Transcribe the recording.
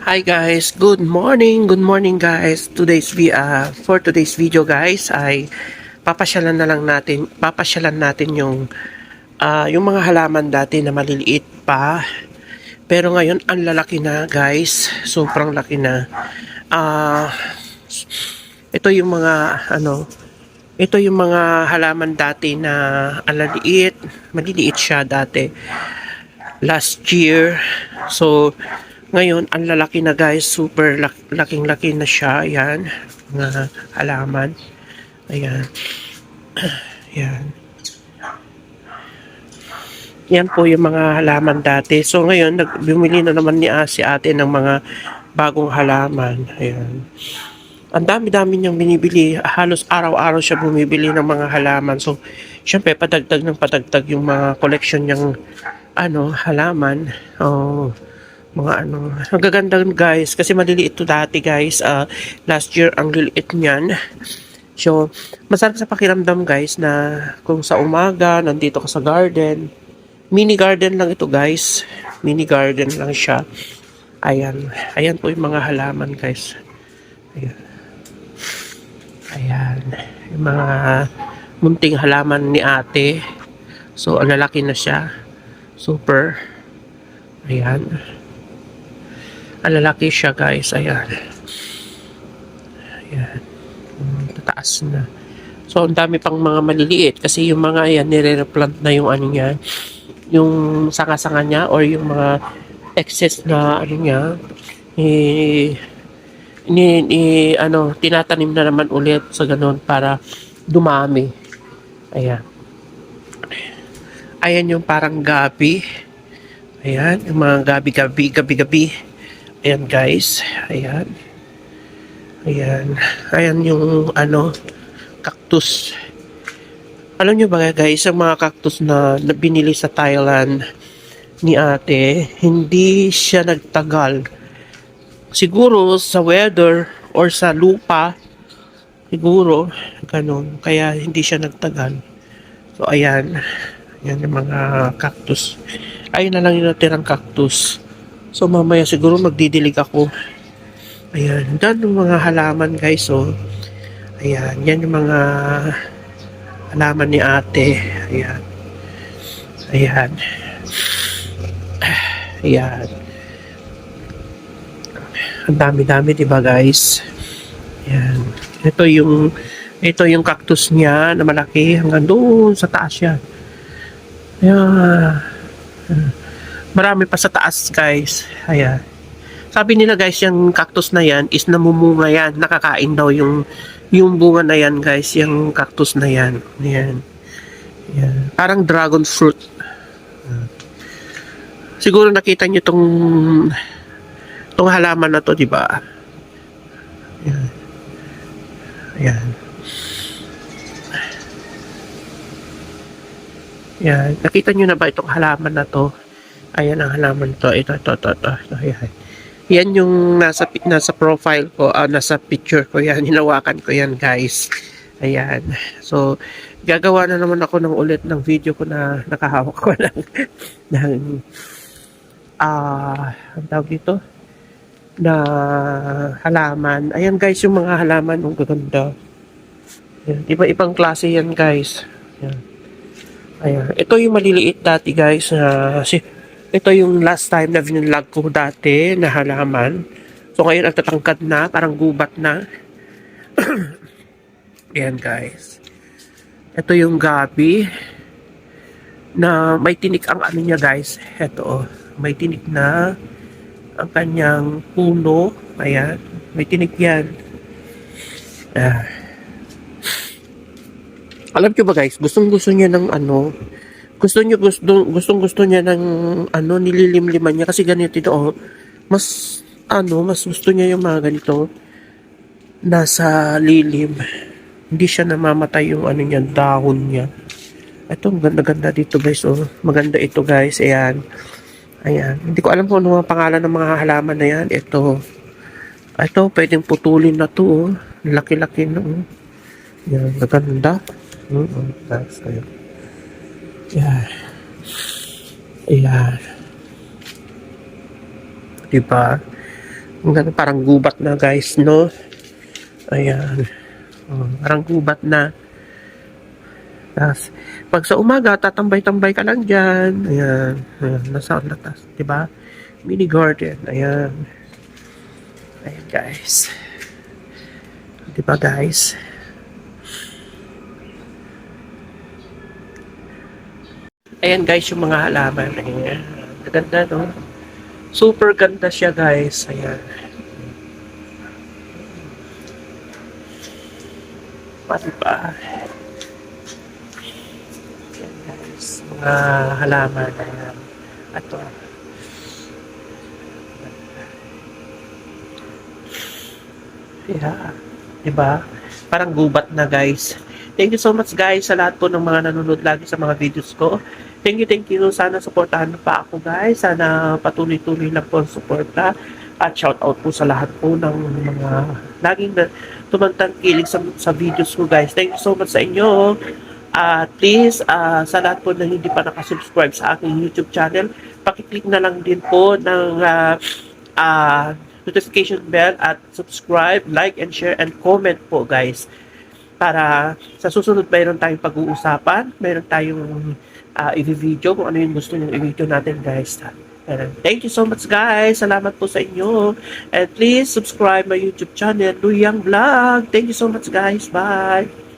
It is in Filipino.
Hi guys, good morning, good morning guys. Today's vi uh, for today's video guys ay papasyalan na lang natin, papasyalan natin yung ah, yung mga halaman dati na maliliit pa. Pero ngayon ang lalaki na guys, sobrang laki na. Ah ito yung mga ano, ito yung mga halaman dati na ang laliit, maliliit siya dati last year. So, ngayon, ang lalaki na guys, super lak- laking-laki na siya. Ayan, mga halaman. Ayan. Ayan. Yan po yung mga halaman dati. So ngayon, nag, bumili na naman ni ah, si ate ng mga bagong halaman. Ayan. Ang dami-dami niyang binibili. Halos araw-araw siya bumibili ng mga halaman. So, syempre, padagdag ng padagdag yung mga collection niyang ano, halaman. Oh, mga ano. Ang gaganda guys. Kasi maliliit to dati guys. Ah, last year, ang liliit niyan. So, masarap sa pakiramdam guys na kung sa umaga, nandito ka sa garden. Mini garden lang ito guys. Mini garden lang siya. Ayan. Ayan po yung mga halaman guys. Ayan. Ayan. Yung mga munting halaman ni ate. So, ang lalaki na siya. Super. Ayan. Ang lalaki siya guys. Ayan. Ayan. Tataas na. So, ang dami pang mga maliliit. Kasi yung mga yan, nire-replant na yung ano niya. Yung sanga-sanga niya or yung mga excess na ano niya. Eh, ni, ni ano tinatanim na naman ulit sa ganun para dumami. Ayan. Ayan yung parang gabi. Ayan, yung mga gabi-gabi, gabi-gabi. Ayan guys. Ayan. Ayan. Ayan yung ano, cactus. Alam nyo ba guys, ang mga cactus na, binili sa Thailand ni ate, hindi siya nagtagal siguro sa weather or sa lupa, siguro, ganun. Kaya hindi siya nagtagal. So, ayan. Ayan yung mga cactus. Ayun na lang yung natirang cactus. So, mamaya siguro magdidilig ako. Ayan. Yan yung mga halaman, guys. So, ayan. Yan yung mga halaman ni ate. Ayan. Ayan. Ayan. Ang dami-dami, 'di guys? Yan. Ito yung ito yung cactus niya na malaki hanggang doon sa taas siya. Ayan. Marami pa sa taas, guys. Ayan. Sabi nila guys, yung cactus na yan is namumunga yan. Nakakain daw yung yung bunga na yan, guys. Yung cactus na yan. Ayan. Ayan. Parang dragon fruit. Siguro nakita niyo tong itong halaman na to, di ba? Ayan. Ayan. Ayan. Nakita nyo na ba itong halaman na to? Ayan ang halaman to. Ito, ito, ito, ito. ito. Ayan. Yan yung nasa, nasa profile ko, ah, nasa picture ko yan. Hinawakan ko yan, guys. Ayan. So, gagawa na naman ako ng ulit ng video ko na nakahawak ko ng, ng ah, ang tawag dito? na halaman. Ayan guys, yung mga halaman, ang gaganda. Ayan, iba-ibang klase yan guys. Ayan. Ayan. Ito yung maliliit dati guys. na si, ito yung last time na vinlog ko dati na halaman. So ngayon ang tatangkad na, parang gubat na. Ayan guys. Ito yung gabi na may tinik ang ano niya guys. Ito oh, may tinik na ang kanyang puno. Ayan. May tinik yan. Ah. Alam nyo ba guys, gustong gusto niya ng ano, gusto niya gusto gustong gusto niya ng ano nililimliman niya kasi ganito ito oh. Mas ano, mas gusto niya yung mga ganito nasa lilim. Hindi siya namamatay yung ano niya, dahon niya. Ito, ang ganda-ganda dito guys oh. Maganda ito guys. Ayan. Ayan. Hindi ko alam kung ano ang pangalan ng mga halaman na yan. Ito. Ito, pwedeng putulin na to. Oh. Laki-laki na. Oh. Yan, maganda. Mm -hmm. Ayan. Yan. Ayan. Diba? Parang gubat na guys, no? Ayan. Oh, parang gubat na. Tapos, pag sa umaga, tatambay-tambay ka lang dyan. Ayan. Ayan. Nasa latas. Diba? Mini garden. Ayan. Ayan, guys. Diba, guys? Ayan, guys, yung mga halaman. Ayan. Ganda, no? Super ganda siya, guys. Ayan. Pati pa. Ayan, guys. Mga halaman. Ayan. Ito. Yeah. Diba? Parang gubat na, guys. Thank you so much, guys, sa lahat po ng mga nanonood lagi sa mga videos ko. Thank you, thank you. Sana supportahan pa ako, guys. Sana patuloy-tuloy lang po ang suporta. At shout out po sa lahat po ng mga laging na tumantangkilig sa, sa videos ko, guys. Thank you so much sa inyo. At please, ah, sa lahat po na hindi pa nakasubscribe sa aking YouTube channel, pakiclick na lang din po ng ah, ah, notification bell at subscribe, like, and share, and comment po, guys. Para sa susunod mayroon tayong pag-uusapan, mayroon tayong uh, i-video kung ano yung gusto nyo i-video natin, guys. And thank you so much, guys. Salamat po sa inyo. And please subscribe my YouTube channel, Luyang Vlog. Thank you so much, guys. Bye.